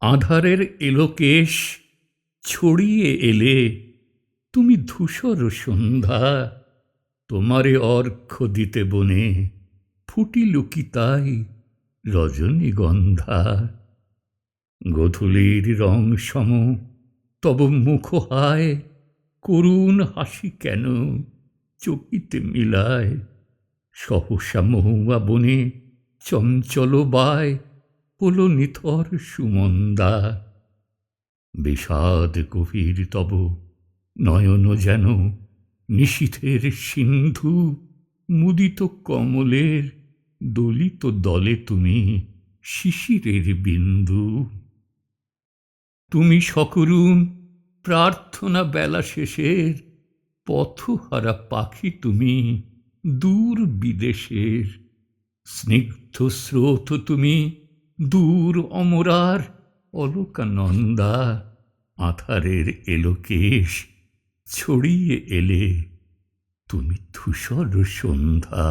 আধারের এলোকেশ ছড়িয়ে এলে, তুমি ধূসর সন্ধ্যা। তোমারে অর্ঘ দিতে বনে ফুটিল কি তাই রজনীগন্ধা। গধূলির রং সম, তব মুখ হায়, করুণ হাসি কেন চকিতে মিলায়। সহসা মহুয়া বনে চঞ্চল বায় হল নিথর সুমন্দা। বিষাদ গভীর তব নয়ন যেন নিশীথের সিন্ধু। মুদিত কমলের দলিত দলে তুমি শিশিরের বিন্দু। তুমি সকরুণ প্রার্থনা বেলা শেষের পথহারা পাখি তুমি দূর বিদেশের। স্নিগ্ধ স্রোত তুমি দূর অমরার অলকানন্দা আধারের এলোকেশ ছড়িয়ে এলে তুমি ধূসর সন্ধ্যা।